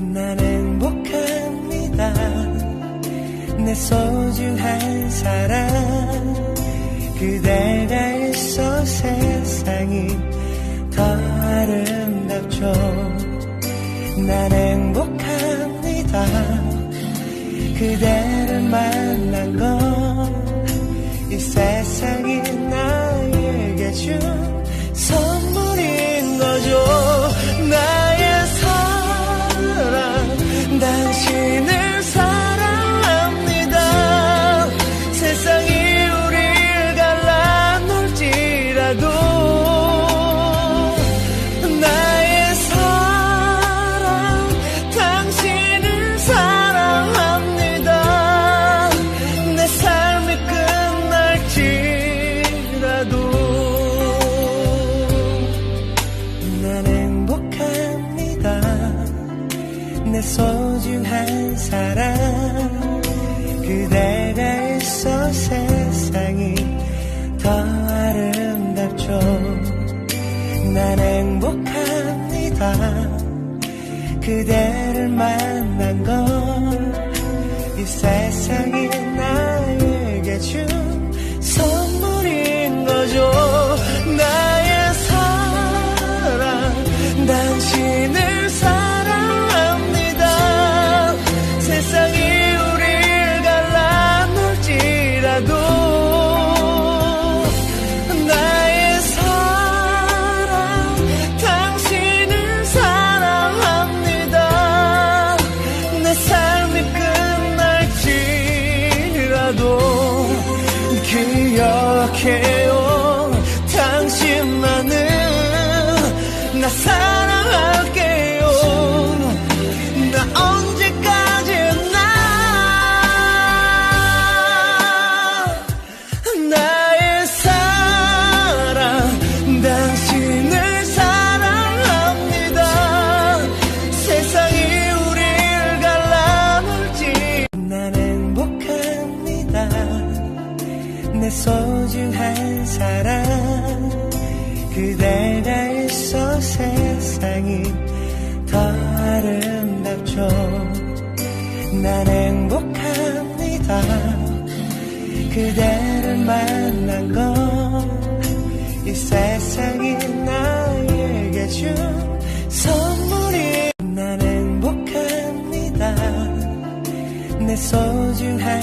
난 행복합니다. 내 소중한 사랑 그대가 있어 세상이 더 아름답죠. 난 행복합니다. 그대를 만난 건 소중한 사람 그대가 있어 세상이 더 아름답죠. 난 행복합니다. 그대를 만난 건 이 세상이 기억해요. 당신만은 나 사랑 아름답죠. 난 행복합니다. 그대를 만난 건 이 세상이 나에게 준 선물이. 난 행복합니다. 내 소중한